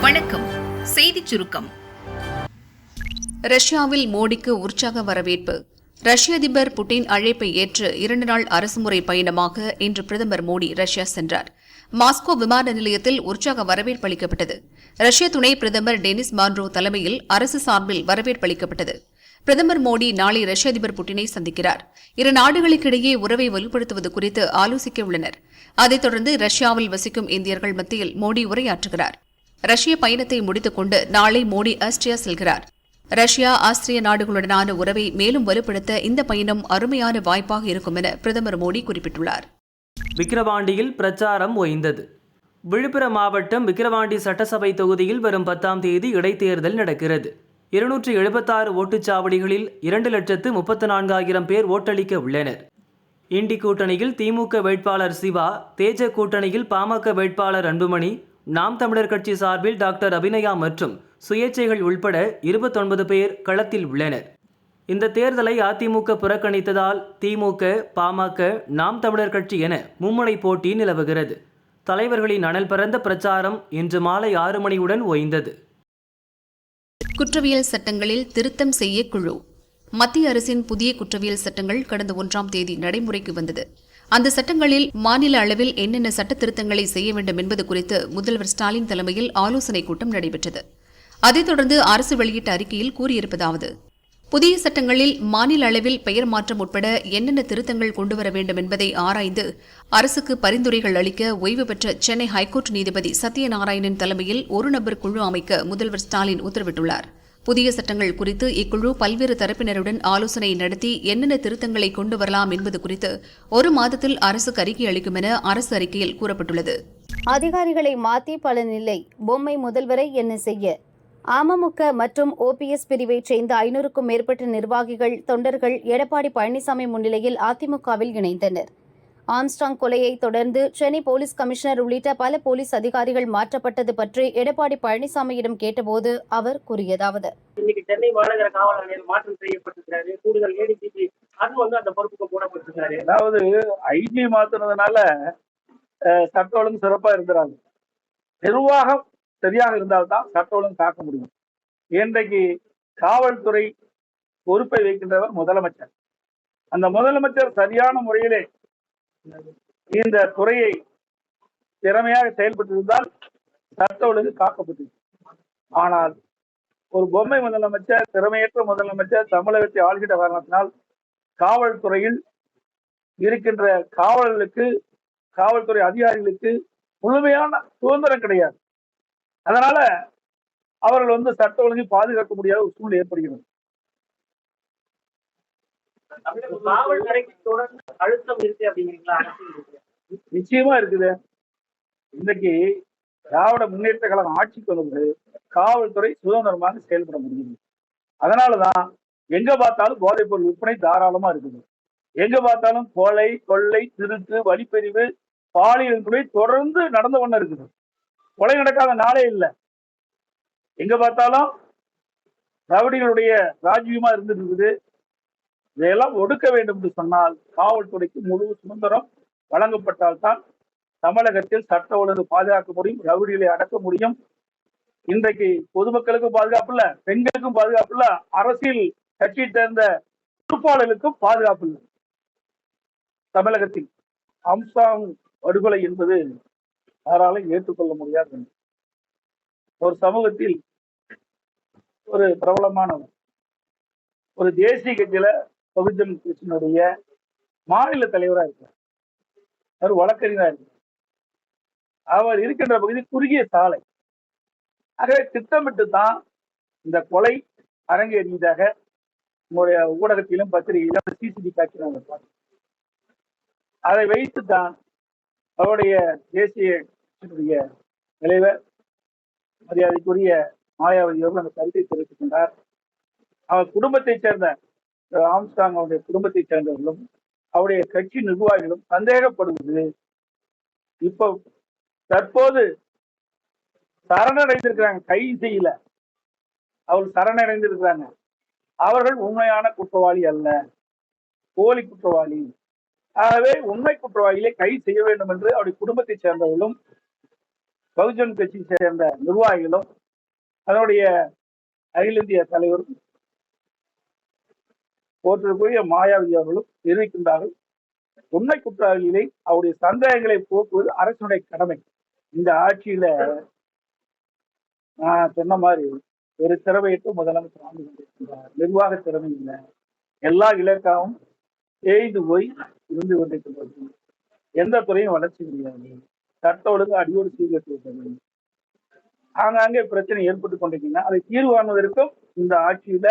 வணக்கம். செய்திச் சுருக்கம். ரஷ்யாவில் மோடிக்கு உற்சாக வரவேற்பு. ரஷ்ய அதிபர் புட்டின் அழைப்பை ஏற்று இரண்டு நாள் அரசுமுறை பயணமாக இன்று பிரதமர் மோடி ரஷ்யா சென்றார். மாஸ்கோ விமான நிலையத்தில் உற்சாக வரவேற்பு அளிக்கப்பட்டது. ரஷ்ய துணை பிரதமர் டெனிஸ் மான்ரோ தலைமையில் அரசு சார்பில் வரவேற்பு அளிக்கப்பட்டது. பிரதமர் மோடி நாளை ரஷ்ய அதிபர் புட்டினை சந்திக்கிறார். இரு நாடுகளுக்கிடையே உறவை வலுப்படுத்துவது குறித்து ஆலோசிக்க உள்ளனர் அதைத் தொடர்ந்து ரஷ்யாவில் வசிக்கும் இந்தியர்கள் மத்தியில் மோடி உரையாற்றுகிறார். ரஷ்ய பயணத்தை முடித்துக்கொண்டு நாளை மோடி ஆஸ்திரியா செல்கிறார். ரஷ்யா ஆஸ்திரிய நாடுகளுடனான உறவை மேலும் வலுப்படுத்த இந்த பயணம் அருமையான வாய்ப்பாக இருக்கும் என பிரதமர் மோடி குறிப்பிட்டுள்ளார். விக்கிரவாண்டியில் பிரச்சாரம் ஓய்ந்தது. விழுப்புரம் மாவட்டம் விக்கிரவாண்டி சட்டசபை தொகுதியில் வரும் பத்தாம் தேதி இடைத்தேர்தல் நடக்கிறது. இருநூற்றி எழுபத்தாறு ஓட்டுச்சாவடிகளில் இரண்டு லட்சத்து முப்பத்து நான்காயிரம் பேர் ஓட்டளிக்க உள்ளனர். இண்டி கூட்டணியில் திமுக வேட்பாளர் சிவா தேஜ கூட்டணியில் பாமக வேட்பாளர் அன்புமணி நாம் தமிழர் கட்சி சார்பில் டாக்டர் அபிநயா மற்றும் சுயேட்சைகள் உள்பட இருபத்தொன்பது பேர் களத்தில் உள்ளனர். இந்த தேர்தலை அதிமுக புறக்கணித்ததால் திமுக பாமக நாம் தமிழர் கட்சி என மும்முனை போட்டி நிலவுகிறது. தலைவர்களின் அனல் பரந்த பிரச்சாரம் இன்று மாலை ஆறு மணியுடன் ஓய்ந்தது. குற்றவியல் சட்டங்களில் திருத்தம் செய்ய குழு. மத்திய அரசின் புதிய குற்றவியல் சட்டங்கள் கடந்த ஒன்றாம் தேதி நடைமுறைக்கு வந்தது. அந்த சட்டங்களில் மாநில அளவில் என்னென்ன சட்ட திருத்தங்களை செய்ய வேண்டும் என்பது குறித்து முதல்வர் ஸ்டாலின் தலைமையில் ஆலோசனைக் கூட்டம் நடைபெற்றது. அதைத் தொடர்ந்து அரசு வெளியிட்ட அறிக்கையில் கூறியிருப்பதாவது புதிய சட்டங்களில் மாநில அளவில் பெயர் மாற்றம் உட்பட என்னென்ன திருத்தங்கள் கொண்டுவர வேண்டும் என்பதை ஆராய்ந்து அரசுக்கு பரிந்துரைகள் அளிக்க ஓய்வு பெற்ற சென்னை ஹைகோர்ட் நீதிபதி சத்யநாராயணன் தலைமையில் ஒரு நபர் குழு அமைக்க முதல்வர் ஸ்டாலின் உத்தரவிட்டுள்ளார். புதிய சட்டங்கள் குறித்து இக்குழு பல்வேறு தரப்பினருடன் ஆலோசனை நடத்தி என்னென்ன திருத்தங்களை கொண்டு வரலாம் என்பது குறித்து ஒரு மாதத்தில் அரசுக்கு அறிக்கை அளிக்கும் என அரசு அறிக்கையில் கூறப்பட்டுள்ளது. அதிகாரிகளை மாற்றி பலனில்லை பொம்மை முதல்வரை என்ன செய்ய? அமமுக மற்றும் ஓபிஎஸ் பிரிவைச் சேர்ந்த ஐநூறுக்கும் மேற்பட்ட நிர்வாகிகள் தொண்டர்கள் எடப்பாடி பழனிசாமி முன்னிலையில் அதிமுகவில் இணைந்தனர். ஆம்ஸ்டாங் கொலையை தொடர்ந்து சென்னை போலீஸ் கமிஷனர் உள்ளிட்ட பல போலீஸ் அதிகாரிகள் மாற்றப்பட்டது பற்றி எடப்பாடி பழனிசாமியிடம் கேட்டபோது அவர் கூறியதாவது. இன்னைக்கு சென்னை மாநகர காவல் ஆணையர் மாற்றம் செய்யப்பட்டிருக்கிறாரு. கூடுதல் ஏடிஜிபி அது வந்து அந்த பொறுப்புக்கு போடப்பட்டிருக்கிறாரு. அதாவது ஐஜி மாத்துனதுனால அஹ், சட்ட ஒழுங்கு சிறப்பா இருந்துறாங்க நிர்வாகம் சரியாக இருந்தால்தான் சட்ட ஒழுங்கு காக்க முடியும். இன்றைக்கு காவல்துறை பொறுப்பை வைக்கின்றவர் முதலமைச்சர். அந்த முதலமைச்சர் சரியான முறையிலே இந்த துறையை திறமையாக செயல்பட்டிருந்தால் சட்ட ஒழுங்கு காக்கப்பட்டது ஆனால் ஒரு பொம்மை முதலமைச்சர் திறமையற்ற முதலமைச்சர் தமிழகத்தை ஆள்கிட்ட காரணத்தினால் காவல்துறையில் இருக்கின்ற காவலர்களுக்கு காவல்துறை அதிகாரிகளுக்கு முழுமையான சுதந்திரம் கிடையாது. அதனால அவர்கள் வந்து சட்ட ஒழுங்கை பாதுகாக்க முடியாத ஒரு சூழ்நிலை ஏற்படுகிறது. காவல்துறைக்கு தொடர்ந்து அழுத்தம் இருக்கு அப்படிங்கிறீங்களா? நிச்சயமா இருக்குது. இன்னைக்கு திராவிட முன்னேற்ற கழகம் ஆட்சிக்கு வந்தபோது காவல்துறை சுதந்திரமாக செயல்பட முடியுது. அதனாலதான் எங்க பார்த்தாலும் போதைப் பொருள் விற்பனை தாராளமா இருக்குது. எங்க பார்த்தாலும் கொலை கொள்ளை திருட்டு வழிப்பறிவு பாலியல் துறை தொடர்ந்து நடந்த கொண்டு இருக்குது. கொலை நடக்காத நாளே இல்லை. எங்க பார்த்தாலும் ரவுடிகளுடைய ராஜ்யமா இருந்துட்டு இருக்குது. இதையெல்லாம் ஒடுக்க வேண்டும் என்று சொன்னால் காவல்துறைக்கு முழு சுதந்திரம் வழங்கப்பட்டால்தான் தமிழகத்தில் சட்ட ஒழுங்கு பாதுகாக்க முடியும் ரவுடிகளை அடக்க முடியும். இன்றைக்கு பொதுமக்களுக்கும் பாதுகாப்பு இல்ல பெண்களுக்கும் பாதுகாப்பு இல்ல அரசியல் கட்சியை சேர்ந்த பொறுப்பாளர்களுக்கும் பாதுகாப்பு இல்லை. தமிழகத்தில் அம்சாங் படுகொலை என்பது யாராலும் ஏற்றுக்கொள்ள முடியாது ஒரு சமூகத்தில் ஒரு பிரபலமானவர் ஒரு தேசிய கட்சியில பகுஜன் கிருஷ்ணனுடைய மாநில தலைவரா இருக்கார். அவர் வழக்கறிஞராக இருக்கார். அவர் இருக்கின்ற பகுதி குறுகிய சாலை. ஆகவே திட்டமிட்டு தான் இந்த கொலை அரங்கேறியதாக உங்களுடைய ஊடகத்திலும் பத்திரிகையிலும் சிசிடி காட்சி நாங்கள் பார்த்தோம் அதை வைத்து தான் அவருடைய தேசிய கட்சியினுடைய தலைவர் மரியாதைக்குரிய மாயாவதி அவர்கள் அந்த கருத்தை தெரிவித்துக் கொண்டார். அவர் குடும்பத்தைச் சேர்ந்த ஆம்ஸ்டாங் அவருடைய குடும்பத்தை சேர்ந்தவர்களும் அவருடைய கட்சி நிர்வாகிகளும் சந்தேகப்படுவது இப்போ தற்போது சரணடைந்திருக்கிறாங்க கைது செய்யல அவர் சரணடைந்திருக்கிறாங்க. அவர்கள் உண்மையான குற்றவாளி அல்ல. போலி குற்றவாளி. ஆகவே உண்மை குற்றவாளிகளை கைது செய்ய வேண்டும் என்று அவருடைய குடும்பத்தைச் சேர்ந்தவர்களும் பகுஜன் கட்சியை சேர்ந்த நிர்வாகிகளும் அதனுடைய அகில இந்திய தலைவரும் போற்றக்கூடிய மாயாவதி அவர்களும் தெரிவிக்கின்றார்கள். உண்மை குற்றவாளிகளை அவருடைய சந்தேகங்களை போக்குவது அரசுடைய கடமை. இந்த ஆட்சியில நான் சொன்ன மாதிரி ஒரு திறமையிட்டு முதலமைச்சர் ஆண்டு கொண்டிருக்கின்றார். நிர்வாக திறமை இல்லை. எல்லா இலக்காவும் தேய்ந்து போய் இருந்து கொண்டிருக்கின்றது. எந்த துறையும் வளர்ச்சி கிடையாது. சட்ட ஒழுங்கு அடியோடு சீர்கட்டு விட்டது. ஆங்காங்கே பிரச்சனை ஏற்பட்டு கொண்டிருக்கின்றன. அதை தீர்வு இந்த ஆட்சியில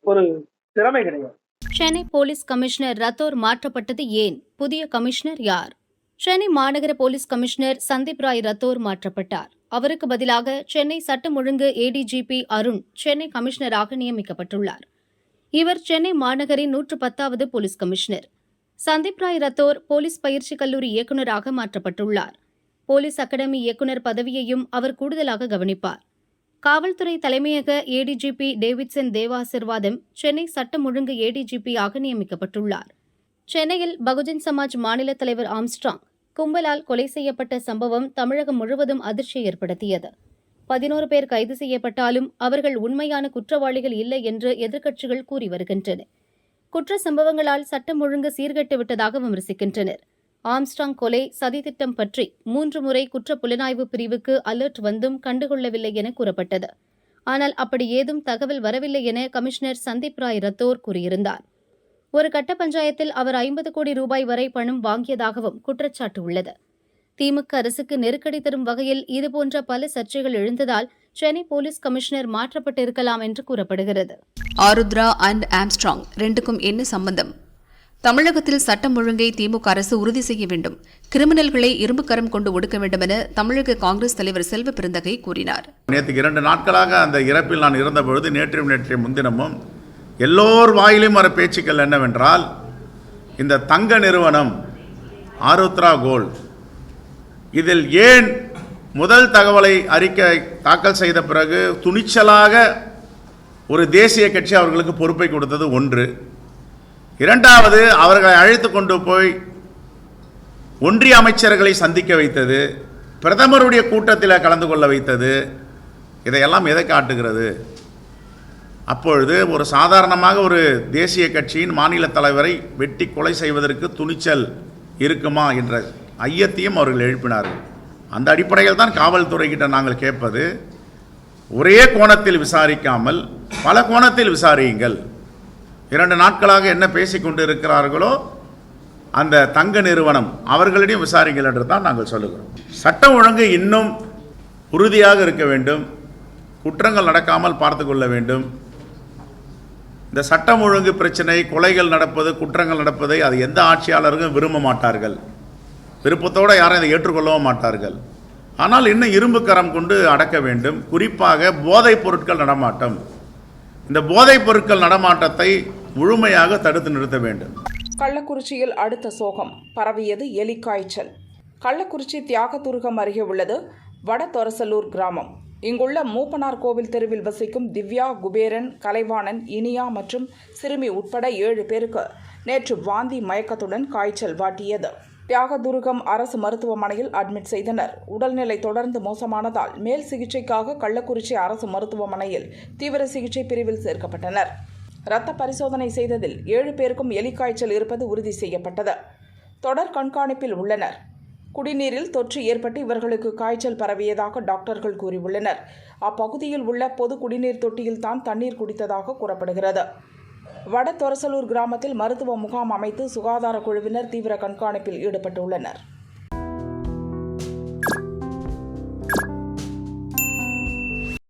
ஒரு திறமை கிடையாது. சென்னை போலீஸ் கமிஷனர் ரத்தோர் மாற்றப்பட்டது ஏன்? புதிய கமிஷனர் யார்? சென்னை மாநகர போலீஸ் கமிஷனர் சந்தீப் ராய் ரத்தோர் மாற்றப்பட்டார். அவருக்கு பதிலாக சென்னை சட்டம் ஒழுங்கு ஏடிஜிபி அருண் சென்னை கமிஷனராக நியமிக்கப்பட்டுள்ளார். இவர் சென்னை மாநகரின் நூற்று பத்தாவது police commissioner. Sandeep Rai Rathore police பயிற்சி கல்லூரி இயக்குநராக மாற்றப்பட்டுள்ளார். போலீஸ் அகாடமி இயக்குநர் பதவியையும் அவர் கூடுதலாக கவனிப்பார். காவல்துறை தலைமையக ஏடிஜிபி டேவிட்சன் தேவாசிர்வாதம் சென்னை சட்டம் ஒழுங்கு ஏடிஜிபியாக ஆக நியமிக்கப்பட்டுள்ளார். சென்னையில் பகுஜன் சமாஜ் மாநில தலைவர் ஆம்ஸ்ட்ராங் கும்பலால் கொலை செய்யப்பட்ட சம்பவம் தமிழகம் முழுவதும் அதிர்ச்சியை ஏற்படுத்தியது. பதினோரு பேர் கைது செய்யப்பட்டாலும் அவர்கள் உண்மையான குற்றவாளிகள் இல்லை என்று எதிர்க்கட்சிகள் கூறி வருகின்றன. குற்ற சம்பவங்களால் சட்டம் ஒழுங்கு சீர்கெட்டு விட்டதாக விமர்சிக்கின்றனர் ஆம்ஸ்ட்ராங் கொலை சதித்திட்டம் பற்றி மூன்று முறை குற்ற புலனாய்வு பிரிவுக்கு அலர்ட் வந்தும் கண்டுகொள்ளவில்லை என கூறப்பட்டது. ஆனால் அப்படி ஏதும் தகவல் வரவில்லை என கமிஷனர் சந்தீப் ராய் ரத்தோர் கூறியிருந்தார். ஒரு கட்ட பஞ்சாயத்தில் அவர் ஐம்பது கோடி ரூபாய் வரை பணம் வாங்கியதாகவும் குற்றச்சாட்டு உள்ளது. திமுக அரசுக்கு நெருக்கடி தரும் வகையில் இதுபோன்ற பல சர்ச்சைகள் எழுந்ததால் சென்னை போலீஸ் கமிஷனர் மாற்றப்பட்டிருக்கலாம் என்று கூறப்படுகிறது. ஆருத்ரா அண்ட் ஆம்ஸ்ட்ராங் ரெண்டுக்கும் என்ன சம்பந்தம்? தமிழகத்தில் சட்டம் ஒழுங்கை திமுக அரசு உறுதி செய்ய வேண்டும். கிரிமினல்களை இரும்பு கரம் கொண்டு ஒடுக்க வேண்டும் என தமிழக காங்கிரஸ் தலைவர் செல்வ பெருந்தகை கூறினார். நேற்று இரண்டு நாட்களாக அந்த இறப்பில் நான் இருந்தபொழுது நேற்றையும் நேற்றைய முன்தினமும் எல்லோர் வாயிலும் வர பேச்சுக்கள் என்னவென்றால் இந்த தங்க நிறுவனம் ஆருத்ரா கோல்ட் இதில் ஏன் முதல் தகவலை அறிக்கை தாக்கல் செய்த பிறகு துணிச்சலாக ஒரு தேசிய கட்சி அவர்களுக்கு பொறுப்பை கொடுத்தது ஒன்று. இரண்டாவது அவர்களை அழைத்து கொண்டு போய் ஒன்றிய அமைச்சர்களை சந்திக்க வைத்தது பிரதமருடைய கூட்டத்தில் கலந்து கொள்ள வைத்தது. இதையெல்லாம் எதை காட்டுகிறது? அப்பொழுது ஒரு சாதாரணமாக ஒரு தேசிய கட்சியின் மாநில தலைவரை வெட்டி கொலை செய்வதற்கு துணிச்சல் இருக்குமா என்ற ஐயத்தையும் அவர்கள் எழுப்பினார்கள். அந்த அடிப்படையில் தான் காவல்துறை கிட்ட நாங்கள் கேட்பது ஒரே கோணத்தில் விசாரிக்காமல் பல கோணத்தில் விசாரியுங்கள். இரண்டு நாட்களாக என்ன பேசிக்கொண்டு இருக்கிறார்களோ அந்த தங்க நிறுவனம் அவர்களிடையும் விசாரிங்கள் என்று தான் நாங்கள் சொல்லுகிறோம். சட்டம் ஒழுங்கு இன்னும் உறுதியாக இருக்க வேண்டும். குற்றங்கள் நடக்காமல் பார்த்து கொள்ள வேண்டும். இந்த சட்டம் ஒழுங்கு பிரச்சனை கொலைகள் நடப்பது குற்றங்கள் நடப்பதை அது எந்த ஆட்சியாளர்களும் விரும்ப மாட்டார்கள். விருப்பத்தோடு யாரும் இதை ஏற்றுக்கொள்ளவும் மாட்டார்கள். ஆனால் இன்னும் இரும்பு கரம் கொண்டு அடக்க வேண்டும். குறிப்பாக போதைப் பொருட்கள் நடமாட்டம். இந்த போதைப் பொருட்கள் நடமாட்டத்தை முழுமையாக தடுத்து நிறுத்த வேண்டும். கள்ளக்குறிச்சியில் அடுத்த சோகம். பரவியது எலி காய்ச்சல் கள்ளக்குறிச்சி தியாகதுர்கம் அருகே உள்ளது வடதொரசலூர் கிராமம். இங்குள்ள மூப்பனார் கோவில் தெருவில் வசிக்கும் திவ்யா குபேரன் கலைவாணன் இனியா மற்றும் சிறுமி உட்பட ஏழு பேருக்கு நேற்று வாந்தி மயக்கத்துடன் காய்ச்சல் வாட்டியது. தியாகதுருகம் அரசு மருத்துவமனையில் அட்மிட் செய்தனர். உடல்நிலை தொடர்ந்து மோசமானதால் மேல் சிகிச்சைக்காக கள்ளக்குறிச்சி அரசு மருத்துவமனையில் தீவிர சிகிச்சை பிரிவில் சேர்க்கப்பட்டனர். இரத்த பரிசோதனை செய்ததில் ஏழு பேருக்கும் எலிக்காய்ச்சல் இருப்பது உறுதி செய்யப்பட்டது. தொடர் கண்காணிப்பில் உள்ளனர். குடிநீரில் தொற்று ஏற்பட்டு இவர்களுக்கு காய்ச்சல் பரவியதாக டாக்டர்கள் கூறியுள்ளனர். அப்பகுதியில் உள்ள பொது குடிநீர் தொட்டியில் தான் தண்ணீர் குடித்ததாக கூறப்படுகிறது. வட தொரசலூர் கிராமத்தில் மருத்துவ முகாம் அமைத்து சுகாதார குழுவினர் தீவிர கண்காணிப்பில் ஈடுபட்டுள்ளனர்.